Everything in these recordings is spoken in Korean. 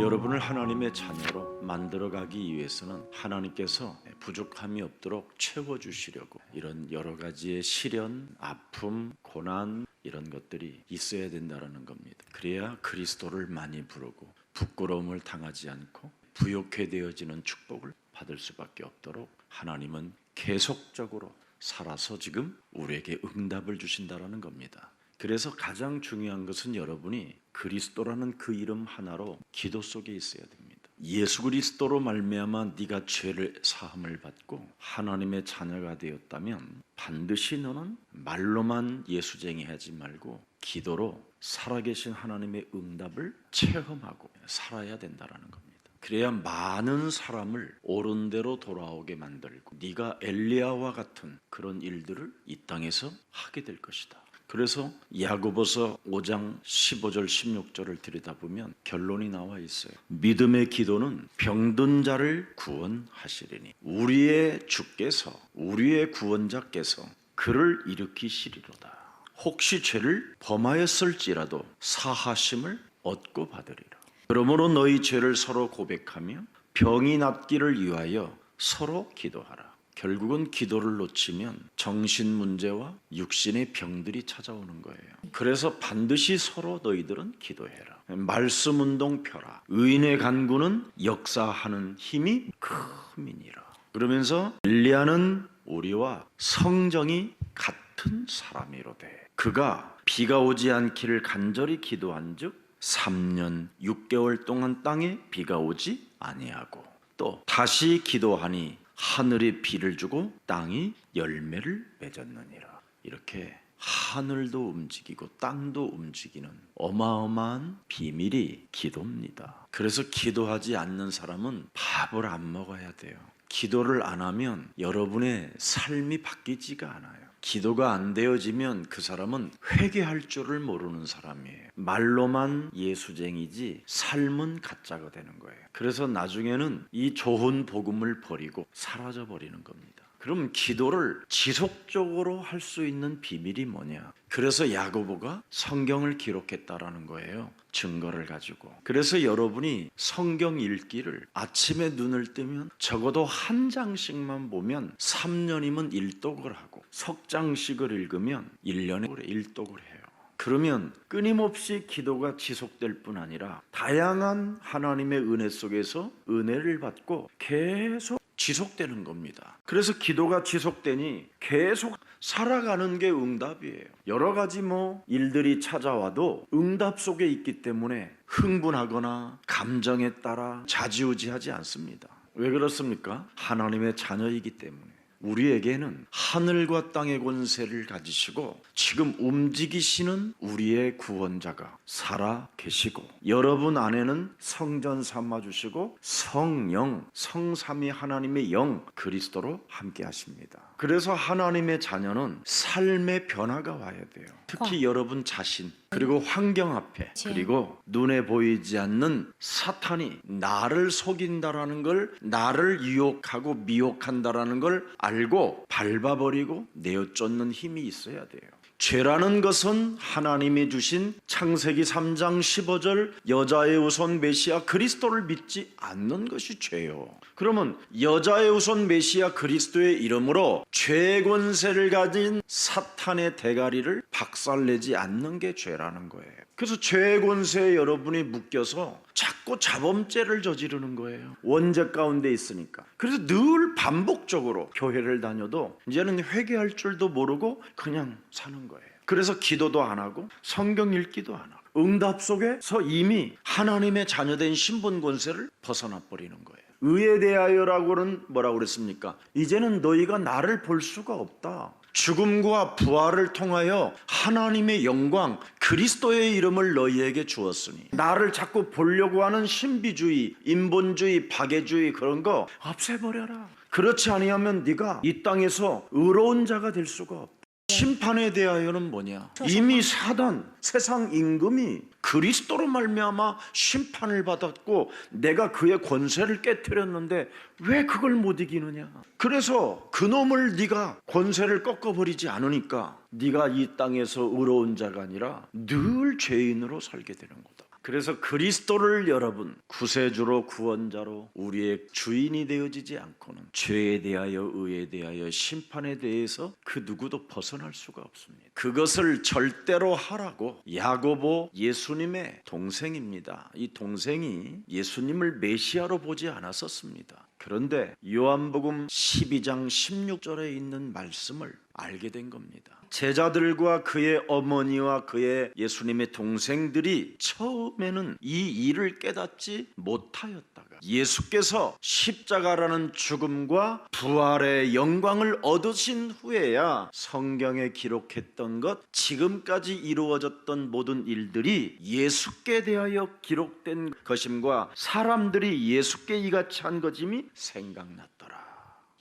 여러분을 하나님의 자녀로 만들어가기 위해서는 하나님께서 부족함이 없도록 채워주시려고 이런 여러 가지의 시련, 아픔, 고난 이런 것들이 있어야 된다는 겁니다. 그래야 그리스도를 많이 부르고 부끄러움을 당하지 않고 부욕해 되어지는 축복을 받을 수밖에 없도록 하나님은 계속적으로 살아서 지금 우리에게 응답을 주신다라는 겁니다. 그래서 가장 중요한 것은 여러분이 그리스도라는 그 이름 하나로 기도 속에 있어야 됩니다. 예수 그리스도로 말미암아 네가 죄를 사함을 받고 하나님의 자녀가 되었다면 반드시 너는 말로만 예수쟁이 하지 말고 기도로 살아계신 하나님의 응답을 체험하고 살아야 된다라는 겁니다. 그래야 많은 사람을 옳은 대로 돌아오게 만들고 네가 엘리야와 같은 그런 일들을 이 땅에서 하게 될 것이다. 그래서 야고보서 5장 15절 16절을 들여다보면 결론이 나와 있어요. 믿음의 기도는 병든 자를 구원하시리니 우리의 주께서 우리의 구원자께서 그를 일으키시리로다. 혹시 죄를 범하였을지라도 사하심을 얻고 받으리라. 그러므로 너희 죄를 서로 고백하며 병이 낫기를 위하여 서로 기도하라. 결국은 기도를 놓치면 정신 문제와 육신의 병들이 찾아오는 거예요. 그래서 반드시 서로 너희들은 기도해라. 말씀 운동 펴라. 의인의 간구는 역사하는 힘이 크민이라. 그러면서 엘리야는 우리와 성정이 같은 사람이로되 그가 비가 오지 않기를 간절히 기도한즉 3년 6개월 동안 땅에 비가 오지 아니하고 또 다시 기도하니 하늘이 비를 주고 땅이 열매를 맺었느니라. 이렇게 하늘도 움직이고 땅도 움직이는 어마어마한 비밀이 기도입니다. 그래서 기도하지 않는 사람은 밥을 안 먹어야 돼요. 기도를 안 하면 여러분의 삶이 바뀌지가 않아요. 기도가 안 되어지면 그 사람은 회개할 줄을 모르는 사람이에요. 말로만 예수쟁이지 삶은 가짜가 되는 거예요. 그래서 나중에는 이 좋은 복음을 버리고 사라져 버리는 겁니다. 그럼 기도를 지속적으로 할 수 있는 비밀이 뭐냐? 그래서 야고보가 성경을 기록했다라는 거예요. 증거를 가지고. 그래서 여러분이 성경 읽기를 아침에 눈을 뜨면 적어도 한 장씩만 보면 3년이면 일독을 하고 석 장씩을 읽으면 1년에 일독을 해요. 그러면 끊임없이 기도가 지속될 뿐 아니라 다양한 하나님의 은혜 속에서 은혜를 받고 계속 지속되는 겁니다. 그래서 기도가 지속되니 계속 살아가는 게 응답이에요. 여러 가지 뭐 일들이 찾아와도 응답 속에 있기 때문에 흥분하거나 감정에 따라 좌지우지하지 않습니다. 왜 그렇습니까? 하나님의 자녀이기 때문에. 우리에게는 하늘과 땅의 권세를 가지시고 지금 움직이시는 우리의 구원자가 살아 계시고 여러분 안에는 성전 삼아 주시고 성령 성삼위 하나님의 영 그리스도로 함께 하십니다. 그래서 하나님의 자녀는 삶의 변화가 와야 돼요. 특히 여러분 자신 그리고 환경 앞에 그리고 눈에 보이지 않는 사탄이 나를 속인다라는 걸 나를 유혹하고 미혹한다라는 걸 알고 밟아버리고 내어쫓는 힘이 있어야 돼요. 죄라는 것은 하나님이 주신 창세기 3장 15절 여자의 우선 메시아 그리스도를 믿지 않는 것이 죄요. 그러면 여자의 우선 메시아 그리스도의 이름으로 죄의 권세를 가진 사탄의 대가리를 박살내지 않는 게 죄라는 거예요. 그래서 죄의 권세에 여러분이 묶여서 자꾸 자범죄를 저지르는 거예요. 원죄 가운데 있으니까. 그래서 늘 반복적으로 교회를 다녀도 이제는 회개할 줄도 모르고 그냥 사는 거예요. 그래서 기도도 안 하고 성경 읽기도 안 하고 응답 속에서 이미 하나님의 자녀된 신분 권세를 벗어나 버리는 거예요. 의에 대하여라고는 뭐라고 그랬습니까? 이제는 너희가 나를 볼 수가 없다. 죽음과 부활을 통하여 하나님의 영광 그리스도의 이름을 너희에게 주었으니 나를 자꾸 보려고 하는 신비주의, 인본주의, 박애주의 그런 거 없애버려라. 그렇지 아니하면 네가 이 땅에서 의로운 자가 될 수가 없다. 심판에 대하여는 뭐냐? 이미 사단 세상 임금이 그리스도로 말미암아 심판을 받았고 내가 그의 권세를 깨뜨렸는데 왜 그걸 못 이기느냐? 그래서 그놈을 네가 권세를 꺾어버리지 않으니까 네가 이 땅에서 의로운 자가 아니라 늘 죄인으로 살게 되는 거다. 그래서 그리스도를 여러분 구세주로 구원자로 우리의 주인이 되어지지 않고는 죄에 대하여 의에 대하여 심판에 대해서 그 누구도 벗어날 수가 없습니다. 그것을 절대로 하라고 야고보 예수님의 동생입니다. 이 동생이 예수님을 메시아로 보지 않았었습니다. 그런데 요한복음 12장 16절에 있는 말씀을 알게 된 겁니다. 제자들과 그의 어머니와 그의 예수님의 동생들이 처음에는 이 일을 깨닫지 못하였다가 예수께서 십자가라는 죽음과 부활의 영광을 얻으신 후에야 성경에 기록했던 것 지금까지 이루어졌던 모든 일들이 예수께 대하여 기록된 것임과 사람들이 예수께 이같이 한 것임이 생각났더라.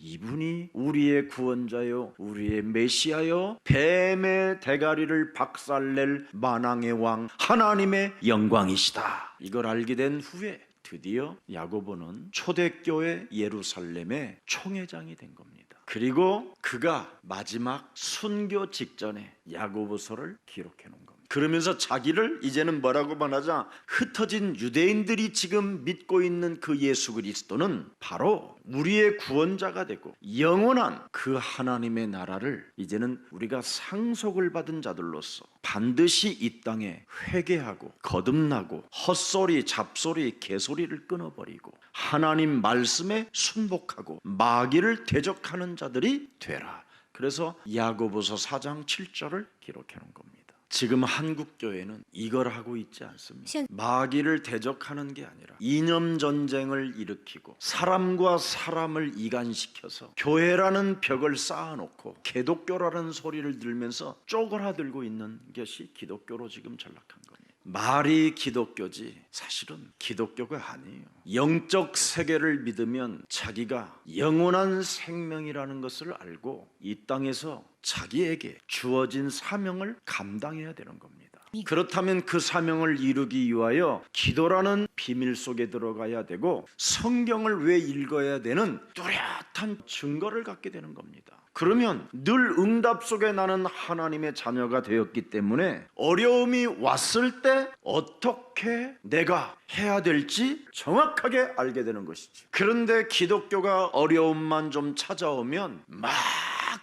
이분이 우리의 구원자요, 우리의 메시아요, 뱀의 대가리를 박살낼 만왕의 왕 하나님의 영광이시다. 이걸 알게 된 후에 드디어 야고보는 초대교회 예루살렘의 총회장이 된 겁니다. 그리고 그가 마지막 순교 직전에 야고보서를 기록해 놓은. 그러면서 자기를 이제는 뭐라고 말하자 흩어진 유대인들이 지금 믿고 있는 그 예수 그리스도는 바로 우리의 구원자가 되고 영원한 그 하나님의 나라를 이제는 우리가 상속을 받은 자들로서 반드시 이 땅에 회개하고 거듭나고 헛소리 잡소리 개소리를 끊어버리고 하나님 말씀에 순복하고 마귀를 대적하는 자들이 되라. 그래서 야고보서 4장 7절을 기록해 놓은 겁니다. 지금 한국 교회는 이걸 하고 있지 않습니다. 신- 마귀를 대적하는 게 아니라 이념 전쟁을 일으키고 사람과 사람을 이간시켜서 교회라는 벽을 쌓아놓고 기독교라는 소리를 들면서 쪼그라들고 있는 것이 기독교로 지금 전락한 겁니다. 말이 기독교지 사실은 기독교가 아니에요. 영적 세계를 믿으면 자기가 영원한 생명이라는 것을 알고 이 땅에서 자기에게 주어진 사명을 감당해야 되는 겁니다. 그렇다면 그 사명을 이루기 위하여 기도라는 비밀 속에 들어가야 되고 성경을 왜 읽어야 되는 뚜렷한 증거를 갖게 되는 겁니다. 그러면 늘 응답 속에 나는 하나님의 자녀가 되었기 때문에 어려움이 왔을 때 어떻게 내가 해야 될지 정확하게 알게 되는 것이지. 그런데 기독교가 어려움만 좀 찾아오면 막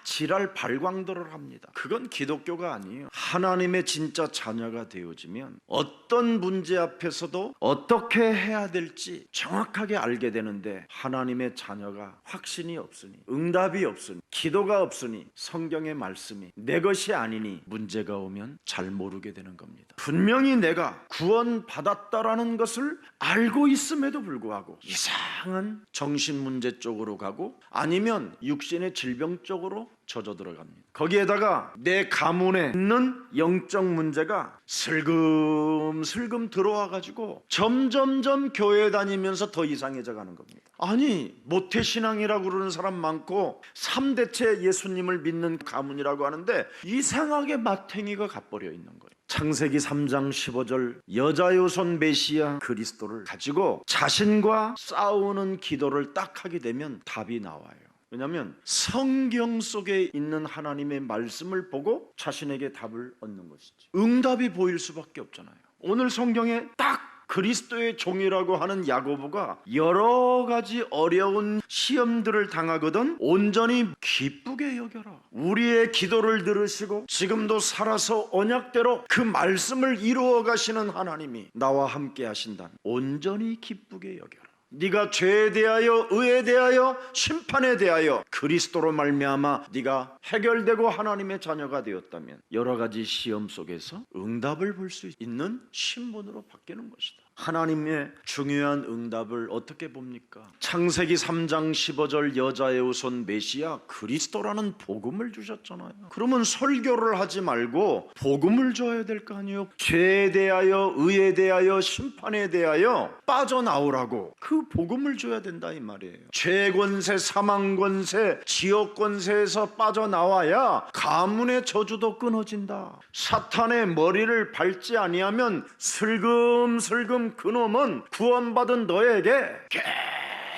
지랄 발광도를 합니다. 그건 기독교가 아니에요. 하나님의 진짜 자녀가 되어지면 어떤 문제 앞에서도 어떻게 해야 될지 정확하게 알게 되는데 하나님의 자녀가 확신이 없으니 응답이 없으니 기도가 없으니 성경의 말씀이 내 것이 아니니 문제가 오면 잘 모르게 되는 겁니다. 분명히 내가 구원받았다라는 것을 알고 있음에도 불구하고 이상한 정신 문제 쪽으로 가고 아니면 육신의 질병 쪽으로 젖어 들어갑니다. 거기에다가 내 가문에 있는 영적 문제가 슬금슬금 들어와 가지고 점점점 교회 다니면서 더 이상해져 가는 겁니다. 아니 모태 신앙이라고 그러는 사람 많고 3대째 예수님을 믿는 가문이라고 하는데 이상하게 마탱이가 gat버려 있는 거예요. 창세기 3장 15절 여자요손 메시아 그리스도를 가지고 자신과 싸우는 기도를 딱 하게 되면 답이 나와요. 왜냐하면 성경 속에 있는 하나님의 말씀을 보고 자신에게 답을 얻는 것이지. 응답이 보일 수밖에 없잖아요. 오늘 성경에 딱 그리스도의 종이라고 하는 야고보가 여러 가지 어려운 시험들을 당하거든 온전히 기쁘게 여겨라. 우리의 기도를 들으시고 지금도 살아서 언약대로 그 말씀을 이루어 가시는 하나님이 나와 함께 하신다. 온전히 기쁘게 여겨라. 네가 죄에 대하여 의에 대하여 심판에 대하여 그리스도로 말미암아 네가 해결되고 하나님의 자녀가 되었다면 여러 가지 시험 속에서 응답을 볼 수 있는 신분으로 바뀌는 것이다. 하나님의 중요한 응답을 어떻게 봅니까? 창세기 3장 15절 여자의 우선 메시아 그리스도라는 복음을 주셨잖아요. 그러면 설교를 하지 말고 복음을 줘야 될 거 아니에요. 죄에 대하여 의에 대하여 심판에 대하여 빠져나오라고 그 복음을 줘야 된다 이 말이에요. 죄 권세, 사망 권세, 지옥 권세에서 빠져나와야 가문의 저주도 끊어진다. 사탄의 머리를 밟지 아니하면 슬금슬금 그놈은 구원받은 너에게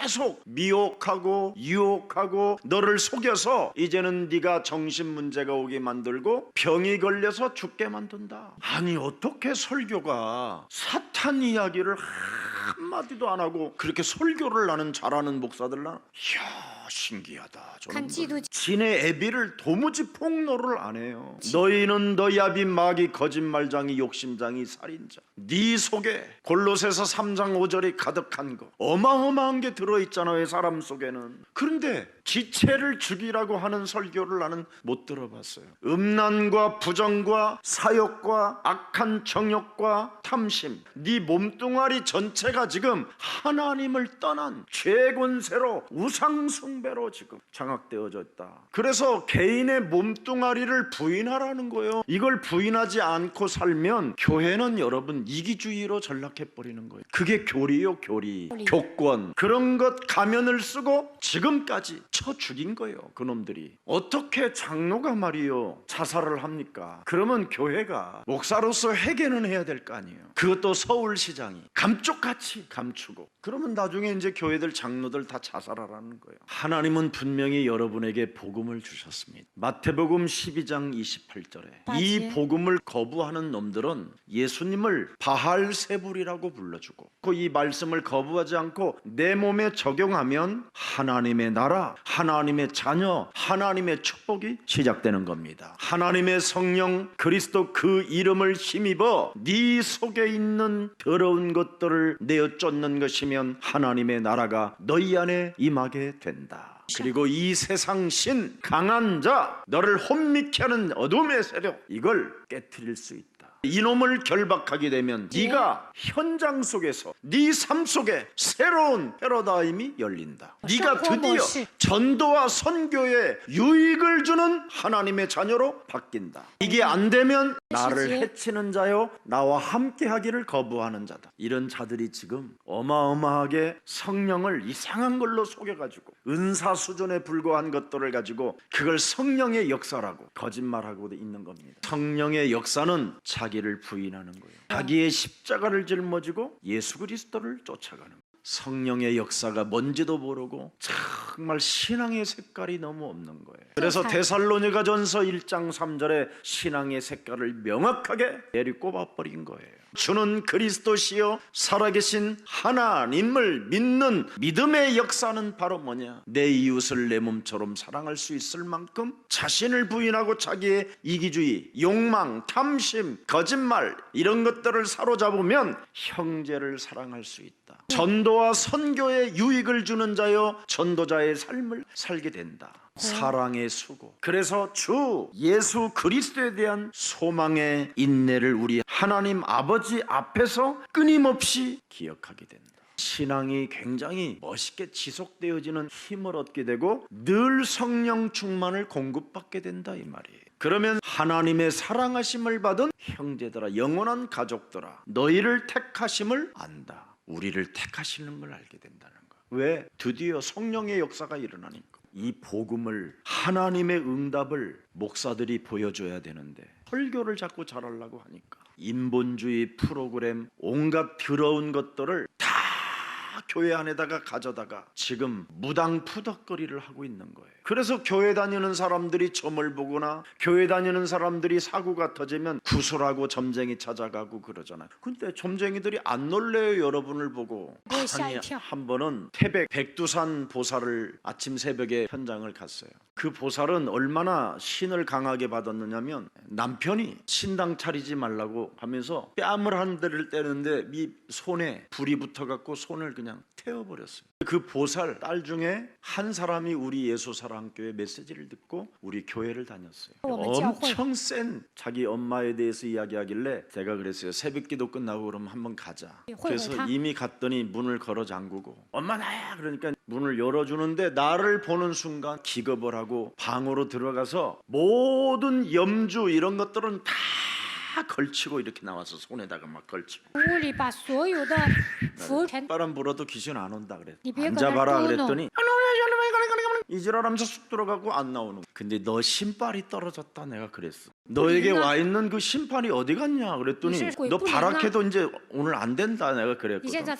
계속 미혹하고 유혹하고 너를 속여서 이제는 네가 정신 문제가 오게 만들고 병이 걸려서 죽게 만든다. 아니 어떻게 설교가 사탄 이야기를 한마디도 안 하고 그렇게 설교를 나는 잘하는 목사들 나 이야 신기하다. 간지도 진의 애비를 도무지 폭로를 안 해요. 너희는 너희 아비 마귀 거짓말장이 욕심장이 살인자. 네 속에 골로새서 3장 5절이 가득한 거 어마어마한 게 들어 있잖아요. 사람 속에는. 그런데 지체를 죽이라고 하는 설교를 나는 못 들어봤어요. 음란과 부정과 사욕과 악한 정욕과 탐심, 네 몸뚱아리 전체가 지금 하나님을 떠난 죄권세로 우상 숭배로 지금 장악되어져 있다. 그래서 개인의 몸뚱아리를 부인하라는 거예요. 이걸 부인하지 않고 살면 교회는 여러분 이기주의로 전락해 버리는 거예요. 그게 교리요, 교리, 교리. 교권 그런 것 가면을 쓰고 지금까지 쳐 죽인 거예요. 그놈들이 어떻게 장로가 말이요 자살을 합니까? 그러면 교회가 목사로서 회개는 해야 될 거 아니에요. 그것도 서울시장이 감쪽같이 감추고 그러면 나중에 이제 교회들 장로들 다 자살하라는 거예요. 하나님은 분명히 여러분에게 복음을 주셨습니다. 마태복음 12장 28절에 이 맞아요. 복음을 거부하는 놈들은 예수님을 바할세불이라고 불러주고 그이 말씀을 거부하지 않고 내 몸에 적용하면 하나님의 나라, 하나님의 자녀, 하나님의 축복이 시작되는 겁니다. 하나님의 성령 그리스도 그 이름을 힘입어 네 속에 있는 더러운 것들을 내어 쫓는 것이 면 하나님의 나라가 너희 안에 임하게 된다. 그리고 이 세상 신 강한 자 너를 혼미케 하는 어둠의 세력 이걸 깨뜨릴 수 있다. 이놈을 결박하게 되면 네가 현장 속에서 네 삶 속에 새로운 패러다임이 열린다. 네가 드디어 시- 전도와 선교에 유익을 주는 하나님의 자녀로 바뀐다. 이게 안 되면 나를 시지. 해치는 자요 나와 함께 하기를 거부하는 자다. 이런 자들이 지금 어마어마하게 성령을 이상한 걸로 속여 가지고 은사 수준에 불과한 것들을 가지고 그걸 성령의 역사라고 거짓말하고 있는 겁니다. 성령의 역사는 자기 를 부인하는 거예요. 자기의 십자가를 짊어지고 예수 그리스도를 쫓아가는 거예요. 성령의 역사가 뭔지도 모르고 정말 신앙의 색깔이 너무 없는 거예요. 그래서 잘- 데살로니가 전서 1장 3절에 신앙의 색깔을 명확하게 내리꼽아 버린 거예요. 주는 그리스도시요 살아계신 하나님을 믿는 믿음의 역사는 바로 뭐냐? 내 이웃을 내 몸처럼 사랑할 수 있을 만큼 자신을 부인하고 자기의 이기주의, 욕망, 탐심, 거짓말 이런 것들을 사로잡으면 형제를 사랑할 수 있다. 전도와 선교에 유익을 주는 자여 전도자의 삶을 살게 된다. 사랑의 수고. 그래서 주 예수 그리스도에 대한 소망의 인내를 우리 하나님 아버지 앞에서 끊임없이 기억하게 된다. 신앙이 굉장히 멋있게 지속되어지는 힘을 얻게 되고 늘 성령 충만을 공급받게 된다 이 말이에요. 그러면 하나님의 사랑하심을 받은 형제들아 영원한 가족들아 너희를 택하심을 안다. 우리를 택하시는 걸 알게 된다는 거. 왜? 드디어 성령의 역사가 일어나니까. 이 복음을 하나님의 응답을 목사들이 보여줘야 되는데 설교를 자꾸 잘하려고 하니까. 인본주의 프로그램 온갖 더러운 것들을 다 교회 안에다가 가져다가 지금 무당 푸덕거리를 하고 있는 거예요. 그래서 교회 다니는 사람들이 점을 보거나 교회 다니는 사람들이 사고가 터지면 구슬하고 점쟁이 찾아가고 그러잖아요. 근데 점쟁이들이 안 놀래요 여러분을 보고. 네, 아니. 한 번은 태백 백두산 보살을 아침 새벽에 현장을 갔어요. 그 보살은 얼마나 신을 강하게 받았느냐면 남편이 신당 차리지 말라고 하면서 뺨을 한 대를 때는데 이 손에 불이 붙어갖고 손을 그냥 태워버렸어요. 그 보살 딸 중에 한 사람이 우리 예수사랑교회 메시지를 듣고 우리 교회를 다녔어요. 어머,教会. 엄청 센 자기 엄마에 대해서 이야기하길래 제가 그랬어요. 새벽기도 끝나고 그러면 한번 가자. 예, 그래서? 이미 갔더니 문을 걸어 잠그고 엄마 나야 그러니까 문을 열어주는데 나를 보는 순간 기겁을 하고 방으로 들어가서 모든 염주 이런 것들은 다 걸치고 이렇게 나와서 손에다가 막 걸치고 屋里把所有的符全 바람 불어도 귀신 안 온다 그래. 이 비에 앉아봐라 그냥 그랬더니 이지랄하면서 쑥 들어가고 안 나오는. 거야. 근데 너 신발이 떨어졌다 내가 그랬어. 너에게 우리가- 와 있는 그 신발이 어디 갔냐 그랬더니 이실 너 꼴 바락해도 이제 오늘 안 된다 내가 그랬거든. 이제 자-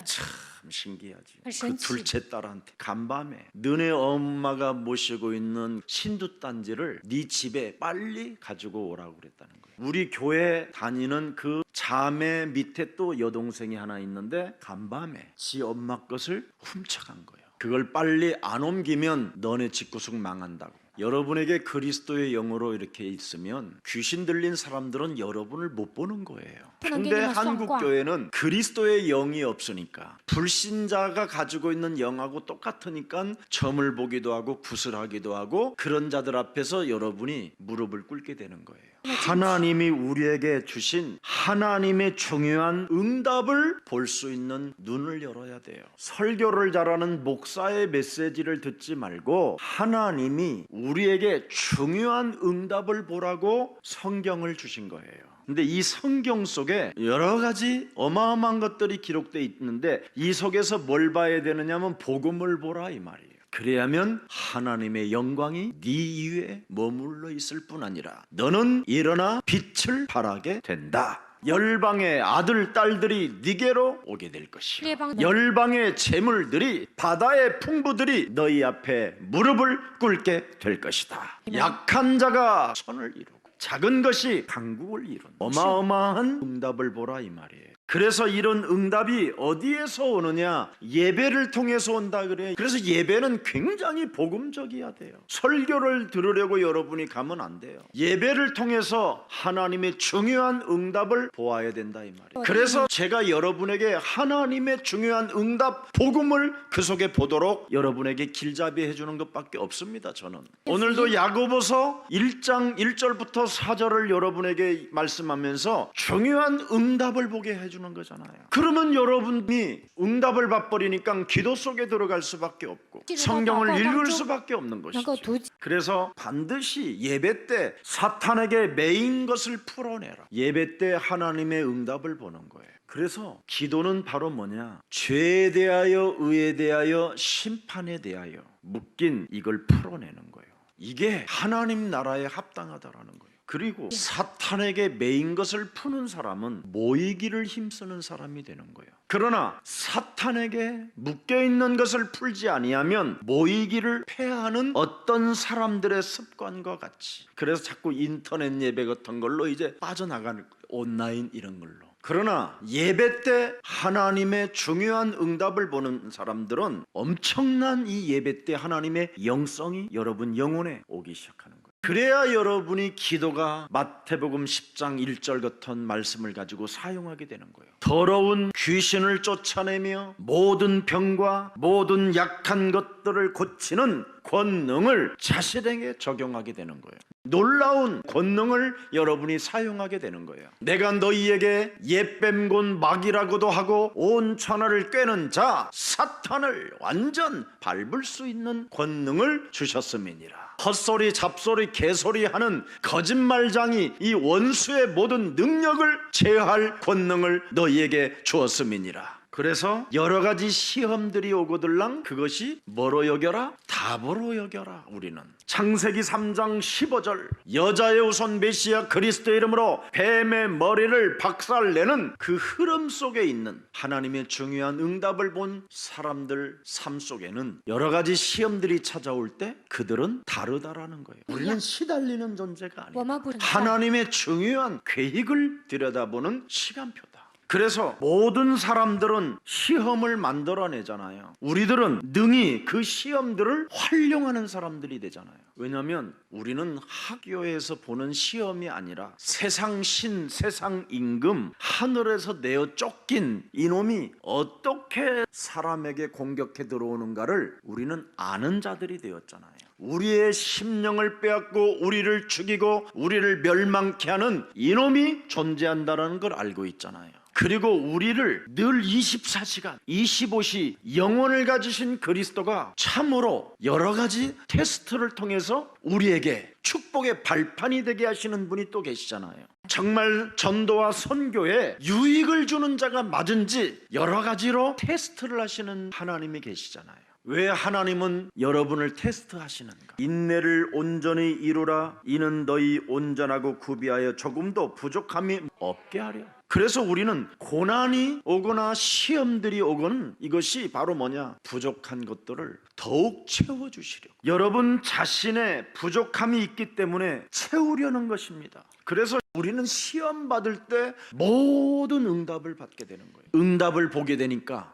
참참 신기하지. 그. 둘째 딸한테 간밤에 너네 엄마가 모시고 있는 신두 단지를 네 집에 빨리 가지고 오라고 그랬다는 거예요. 우리 교회 다니는 그 자매 밑에 또 여동생이 하나 있는데 간밤에 지 엄마 것을 훔쳐간 거예요. 그걸 빨리 안 옮기면 너네 집구석 망한다고. 여러분에게 그리스도의 영으로 이렇게 있으면 귀신 들린 사람들은 여러분을 못 보는 거예요. 근데 한국. 교회는 그리스도의 영이 없으니까 불신자가 가지고 있는 영하고 똑같으니까 점을 보기도 하고 굿을 하기도 하고 그런 자들 앞에서 여러분이 무릎을 꿇게 되는 거예요. 하나님이 우리에게 주신 하나님의 중요한 응답을 볼 수 있는 눈을 열어야 돼요. 설교를 잘하는 목사의 메시지를 듣지 말고 하나님이 우리에게 중요한 응답을 보라고 성경을 주신 거예요. 근데 이 성경 속에 여러 가지 어마어마한 것들이 기록되어 있는데 이 속에서 뭘 봐야 되느냐면 복음을 보라 이 말이에요. 그래야면 하나님의 영광이 네 이외에 머물러 있을 뿐 아니라 너는 일어나 빛을 발하게 된다. 열방의 아들 딸들이 네게로 오게 될 것이요. 열방- 열방의 재물들이 바다의 풍부들이 너희 앞에 무릎을 꿇게 될 것이다. 약한 자가 선을 이루고 작은 것이 강국을 이룬 어마어마한 응답을 보라 이 말이에요. 그래서 이런 응답이 어디에서 오느냐? 예배를 통해서 온다 그래. 그래서 예배는 굉장히 복음적이어야 돼요. 설교를 들으려고 여러분이 가면 안 돼요. 예배를 통해서 하나님의 중요한 응답을 보아야 된다 이 말이에요. 그래서 제가 여러분에게 하나님의 중요한 응답 복음을 그 속에 보도록 여러분에게 길잡이 해 주는 것밖에 없습니다. 저는 오늘도 야고보서 1장 1절부터 4절을 여러분에게 말씀하면서 중요한 응답을 보게 해 주는 거잖아요. 그러면 여러분이 응답을 받버리니까 기도 속에 들어갈 수밖에 없고 성경을 읽을 수밖에 없는 것이죠. 그래서 반드시 예배 때 사탄에게 매인 것을 풀어내라. 예배 때 하나님의 응답을 보는 거예요. 그래서 기도는 바로 뭐냐? 죄에 대하여, 의에 대하여, 심판에 대하여 묶인 이걸 풀어내는 거예요. 이게 하나님 나라에 합당하다라는 거예요. 그리고 사탄에게 매인 것을 푸는 사람은 모이기를 힘쓰는 사람이 되는 거예요. 그러나 사탄에게 묶여 있는 것을 풀지 아니하면 모이기를 패하는 어떤 사람들의 습관과 같이 그래서 자꾸 인터넷 예배 같은 걸로 이제 빠져나가는. 온라인 이런 걸로. 그러나 예배 때 하나님의 중요한 응답을 보는 사람들은 엄청난 이 예배 때 하나님의 영성이 여러분 영혼에 오기 시작하는 거예요. 그래야 여러분이 기도가 마태복음 10장 1절 같은 말씀을 가지고 사용하게 되는 거예요. 더러운 귀신을 쫓아내며 모든 병과 모든 약한 것들을 고치는 권능을 자신에게 적용하게 되는 거예요. 놀라운 권능을 여러분이 사용하게 되는 거예요. 내가 너희에게 옛뱀곤 막이라고도 하고 온 천하를 꿰는 자 사탄을 완전 밟을 수 있는 권능을 주셨음이니라. 헛소리 잡소리 개소리 하는 거짓말장이 이 원수의 모든 능력을 제어할 권능을 너희에게 주었음이니라. 그래서 여러 가지 시험들이 오고들랑 그것이 뭐로 여겨라? 답으로 여겨라 우리는. 창세기 3장 15절. 여자의 우선 메시아 그리스도 이름으로 뱀의 머리를 박살내는 그 흐름 속에 있는 하나님의 중요한 응답을 본 사람들 삶 속에는 여러 가지 시험들이 찾아올 때 그들은 다르다라는 거예요. 우리는 시달리는 존재가 아니에요. 하나님의 중요한 계획을 들여다보는 시간표다. 그래서 모든 사람들은 시험을 만들어내잖아요. 우리들은 능히 그 시험들을 활용하는 사람들이 되잖아요. 왜냐하면 우리는 학교에서 보는 시험이 아니라 세상 신, 세상 임금, 하늘에서 내어 쫓긴 이놈이 어떻게 사람에게 공격해 들어오는가를 우리는 아는 자들이 되었잖아요. 우리의 심령을 빼앗고 우리를 죽이고 우리를 멸망케 하는 이놈이 존재한다는 걸 알고 있잖아요. 그리고 우리를 늘 24시간, 25시 영혼을 가지신 그리스도가 참으로 여러 가지 테스트를 통해서 우리에게 축복의 발판이 되게 하시는 분이 또 계시잖아요. 정말 전도와 선교에 유익을 주는 자가 맞은지 여러 가지로 테스트를 하시는 하나님이 계시잖아요. 왜 하나님은 여러분을 테스트하시는가? 인내를 온전히 이루라. 이는 너희 온전하고 구비하여 조금도 부족함이 없게 하려. 그래서 우리는 고난이 오거나 시험들이 오건 이것이 바로 뭐냐? 부족한 것들을 더욱 채워주시려고. 여러분 자신의 부족함이 있기 때문에 채우려는 것입니다. 그래서 우리는 시험 받을 때 모든 응답을 받게 되는 거예요. 응답을 보게 되니까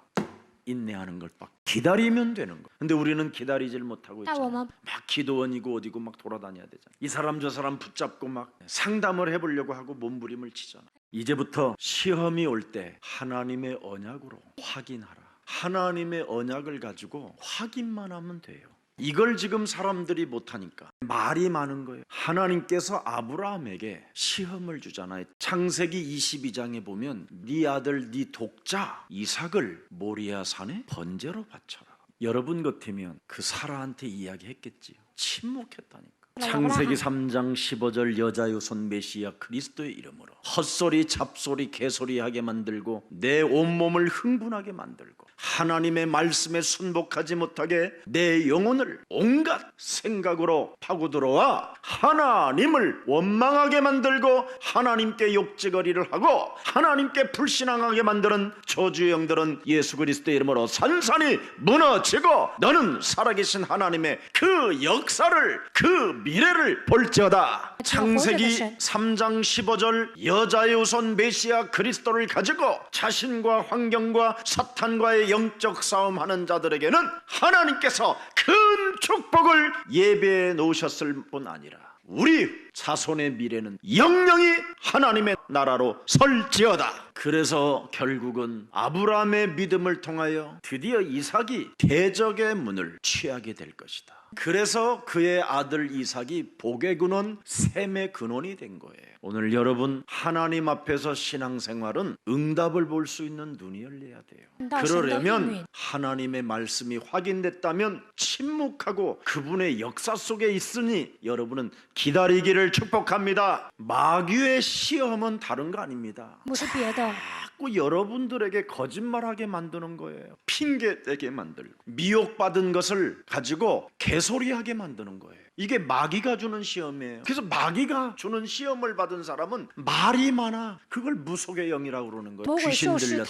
인내하는 걸 막 기다리면 되는 거예요. 근데 우리는 기다리질 못하고 아, 있잖아요. 뭐, 뭐. 막 기도원이고 어디고 막 돌아다녀야 되잖아. 이 사람 저 사람 붙잡고 막 상담을 해보려고 하고 몸부림을 치잖아. 이제부터 시험이 올 때 하나님의 언약으로 확인하라. 하나님의 언약을 가지고 확인만 하면 돼요. 이걸 지금 사람들이 못하니까 말이 많은 거예요. 하나님께서 아브라함에게 시험을 주잖아요. 창세기 22장에 보면 네 아들 네 독자 이삭을 모리아 산에 번제로 바쳐라. 여러분 같으면 그 사라한테 이야기했겠지요. 침묵했다니까. 창세기 3장 15절 여자 유손 메시아 그리스도의 이름으로 헛소리 잡소리 개소리하게 만들고 내 온몸을 흥분하게 만들고 하나님의 말씀에 순복하지 못하게 내 영혼을 온갖 생각으로 파고 들어와 하나님을 원망하게 만들고 하나님께 욕지거리를 하고 하나님께 불신앙하게 만드는 저주의 영들은 예수 그리스도의 이름으로 산산이 무너지고 너는 살아계신 하나님의 그 역사를 그 미래를 볼지어다 창세기 3장 15절 여자의 우선 메시아 그리스도를 가지고 자신과 환경과 사탄과의 영적 싸움하는 자들에게는 하나님께서 큰 축복을 예배해 놓으셨을 뿐 아니라 우리 자손의 미래는 영영이 하나님의 나라로 설지어다. 그래서 결국은 아브라함의 믿음을 통하여 드디어 이삭이 대적의 문을 취하게 될 것이다. 그래서 그의 아들 이삭이 복의 근원, 샘의 근원이 된 거예요. 오늘 여러분 하나님 앞에서 신앙생활은 응답을 볼 수 있는 눈이 열려야 돼요. 그러려면 하나님의 말씀이 확인됐다면 침묵하고 그분의 역사 속에 있으니 여러분은 기다리기를 축복합니다. 마귀의 시험은 다른 거 아닙니다. 자, 자꾸 여러분들에게 거짓말하게 만드는 거예요. 핑계대게 만들고 미혹받은 것을 가지고 개소리하게 만드는 거예요. 이게 마귀가 주는 시험이에요. 그래서 마귀가 주는 시험을 받은 사람은 말이 많아. 그걸 무속의 영이라고 그러는 거예요. 귀신 들렸다.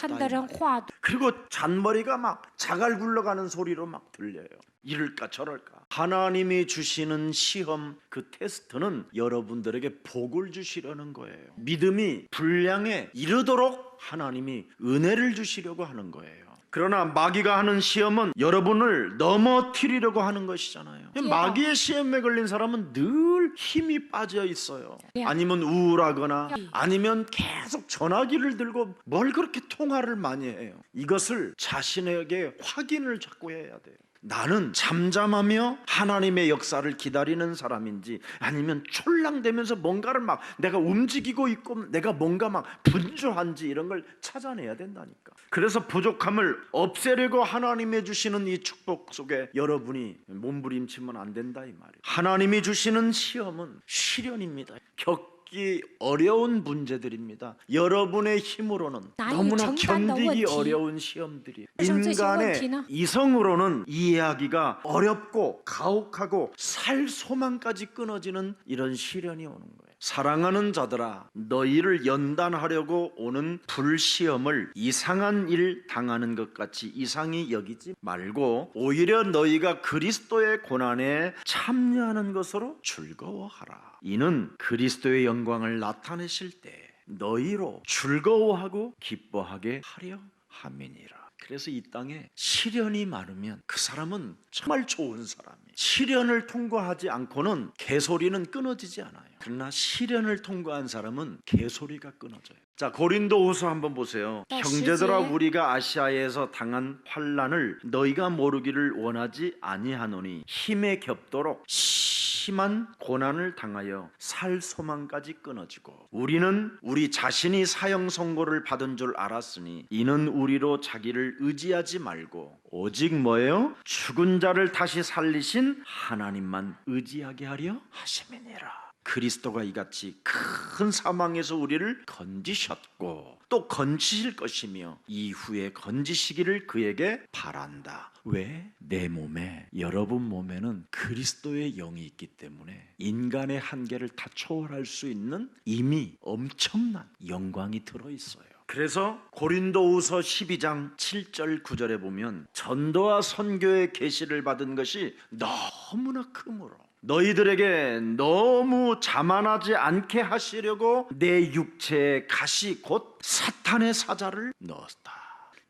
그리고 잔머리가 막 자갈 굴러가는 소리로 막 들려요. 이럴까 저럴까. 하나님이 주시는 시험 그 테스트는 여러분들에게 복을 주시려는 거예요. 믿음이 불량에 이르도록 하나님이 은혜를 주시려고 하는 거예요. 그러나 마귀가 하는 시험은 여러분을 넘어뜨리려고 하는 것이잖아요. 마귀의 시험에 걸린 사람은 늘 힘이 빠져 있어요. 예. 아니면 우울하거나 아니면 계속 전화기를 들고 뭘 그렇게 통화를 많이 해요. 이것을 자신에게 확인을 자꾸 해야 돼요. 나는 잠잠하며 하나님의 역사를 기다리는 사람인지 아니면 촐랑대면서 뭔가를 막 내가 움직이고 있고 내가 뭔가 막 분주한지 이런 걸 찾아내야 된다니까. 그래서 부족함을 없애려고 하나님이 주시는 이 축복 속에 여러분이 몸부림치면 안 된다 이 말이에요. 하나님이 주시는 시험은 시련입니다. 겪 겪기 어려운 문제들입니다. 여러분의 힘으로는 너무나 견디기 어려운 시험들이 인간의 이성으로는 이해하기가 어렵고 가혹하고 살 소망까지 끊어지는 이런 시련이 오는 거예요. 사랑하는 자들아, 너희를 연단하려고 오는 불시험을 이상한 일 당하는 것 같이 이상히 여기지 말고 오히려 너희가 그리스도의 고난에 참여하는 것으로 즐거워하라. 이는 그리스도의 영광을 나타내실 때 너희로 즐거워하고 기뻐하게 하려 함이니라. 그래서 이 땅에 시련이 많으면 그 사람은 정말 좋은 사람이에요. 시련을 통과하지 않고는 개소리는 끊어지지 않아요. 그러나 시련을 통과한 사람은 개소리가 끊어져요. 자 고린도후서 한번 보세요. 나 형제들아. 우리가 아시아에서 당한 환란을 너희가 모르기를 원하지 아니하노니 힘에 겹도록 심한 고난을 당하여 살 소망까지 끊어지고 우리는 우리 자신이 사형 선고를 받은 줄 알았으니 이는 우리로 자기를 의지하지 말고 오직 뭐예요? 죽은 자를 다시 살리신 하나님만 의지하게 하려 하심이니라. 그리스도가 이같이 큰 사망에서 우리를 건지셨고 또 건지실 것이며 이후에 건지시기를 그에게 바란다. 왜? 내 몸에 여러분 몸에는 그리스도의 영이 있기 때문에 인간의 한계를 다 초월할 수 있는 이미 엄청난 영광이 들어 있어요. 그래서 고린도후서 12장 7절 9절에 보면 전도와 선교의 계시를 받은 것이 너무나 크므로 너희들에게 너무 자만하지 않게 하시려고 내 육체에 가시 곧 사탄의 사자를 넣었다.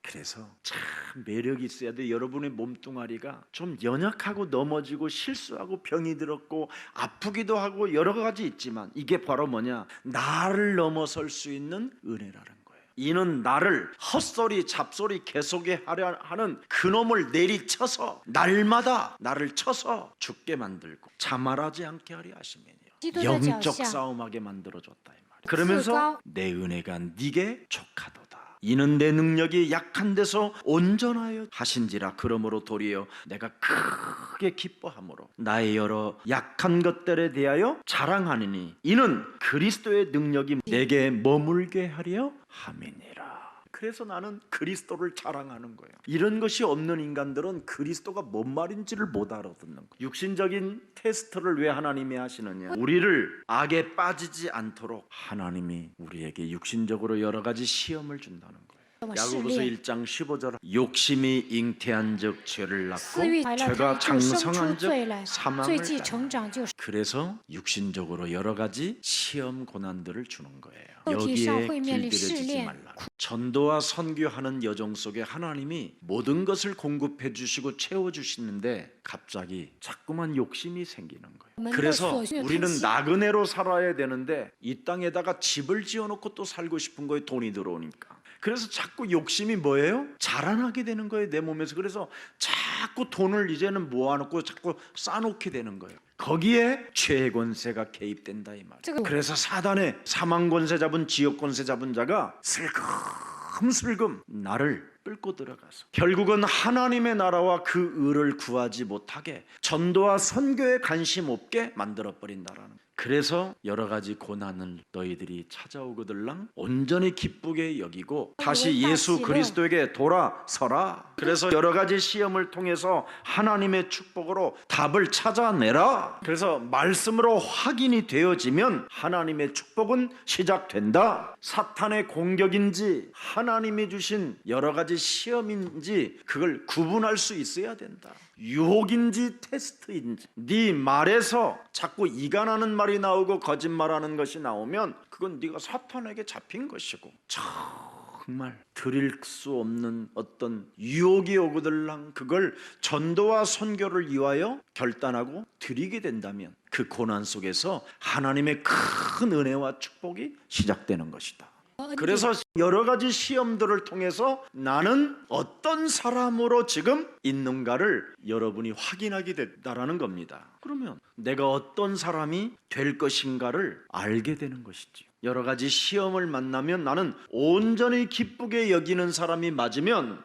그래서 참 매력이 있어야 돼. 여러분의 몸뚱아리가 좀 연약하고 넘어지고 실수하고 병이 들었고 아프기도 하고 여러 가지 있지만 이게 바로 뭐냐? 나를 넘어설 수 있는 은혜라는. 이는 나를 헛소리 잡소리 개속에 하려 하는 그놈을 내리쳐서 날마다 나를 쳐서 죽게 만들고 자말하지 않게 하심이니요. 기도의 영적. 싸움하게 만들어줬다 이 말. 그러면서 내 은혜가 네게 족하도다. 이는 내 능력이 약한 데서 온전하여 하신지라 그러므로 도리어 내가 크게 기뻐함으로 나의 여러 약한 것들에 대하여 자랑하느니 이는 그리스도의 능력이 내게 머물게 하려 함이니라. 그래서 나는 그리스도를 자랑하는 거예요. 이런 것이 없는 인간들은 그리스도가 뭔 말인지를 못 알아듣는 거예요. 육신적인 테스트를 왜 하나님이 하시느냐? 우리를 악에 빠지지 않도록 하나님이 우리에게 육신적으로 여러 가지 시험을 준다는 거예요. 야고보서 1장 15절 욕심이 잉태한 적 죄를 낳고 죄가 장성한 적 사망을 낳는다. 그래서 육신적으로 여러 가지 시험 고난들을 주는 거예요. 여기에 길들여지지 말라 전도와 선교하는 여정 속에 하나님이 모든 것을 공급해 주시고 채워 주시는데 갑자기 자꾸만 욕심이 생기는 거예요. 그래서 우리는 나그네로 살아야 되는데 이 땅에다가 집을 지어 놓고 또 살고 싶은 거에 돈이 들어오니까 그래서 자꾸 욕심이 뭐예요? 자라나게 되는 거예요. 내 몸에서. 그래서 자꾸 돈을 이제는 모아놓고 자꾸 쌓아놓게 되는 거예요. 거기에 죄의 권세가 개입된다 이 말이에요. 그래서 사단의 사망 권세 잡은 지역 권세 잡은 자가 슬금슬금 나를 끌고 들어가서 결국은 하나님의 나라와 그 의를 구하지 못하게 전도와 선교에 관심 없게 만들어 버린다라는. 그래서 여러 가지 고난을 너희들이 찾아오거들랑 온전히 기쁘게 여기고 다시 예수 그리스도에게 돌아서라. 그래서 여러 가지 시험을 통해서 하나님의 축복으로 답을 찾아내라. 그래서 말씀으로 확인이 되어지면 하나님의 축복은 시작된다. 사탄의 공격인지 하나님이 주신 여러 가지 시험인지 그걸 구분할 수 있어야 된다. 유혹인지 테스트인지 네 말에서 자꾸 이간하는 말이 나오고 거짓말하는 것이 나오면 그건 네가 사탄에게 잡힌 것이고 정말 드릴 수 없는 어떤 유혹이 오거들랑 그걸 전도와 선교를 위하여 결단하고 드리게 된다면 그 고난 속에서 하나님의 큰 은혜와 축복이 시작되는 것이다. 그래서 여러 가지 시험들을 통해서 나는 어떤 사람으로 지금 있는가를 여러분이 확인하게 됐다라는 겁니다. 그러면 내가 어떤 사람이 될 것인가를 알게 되는 것이지. 여러 가지 시험을 만나면 나는 온전히 기쁘게 여기는 사람이 맞으면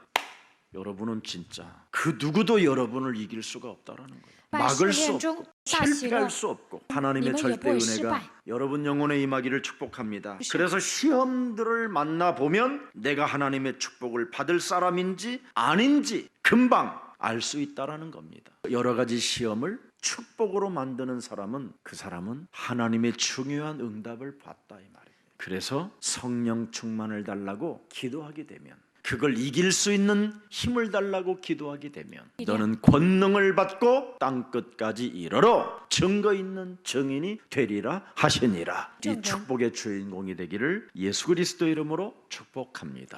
여러분은 진짜 그 누구도 여러분을 이길 수가 없다라는 거예요. 막을 수 없고 실패할 ，수 없고 하나님의 절대 은혜가失败. 여러분 영혼에 임하기를 축복합니다. 그래서 시험들을 만나 보면 내가 하나님의 축복을 받을 사람인지 아닌지 금방 알 수 있다라는 겁니다. 여러 가지 시험을 축복으로 만드는 사람은 그 사람은 하나님의 중요한 응답을 봤다 이 말이에요. 그래서 성령 충만을 달라고 기도하게 되면 그걸 이길 수 있는 힘을 달라고 기도하게 되면 너는 권능을 받고 땅 끝까지 이르러 증거 있는 증인이 되리라 하시니라 이. 축복의 주인공이 되기를 예수 그리스도 이름으로 축복합니다.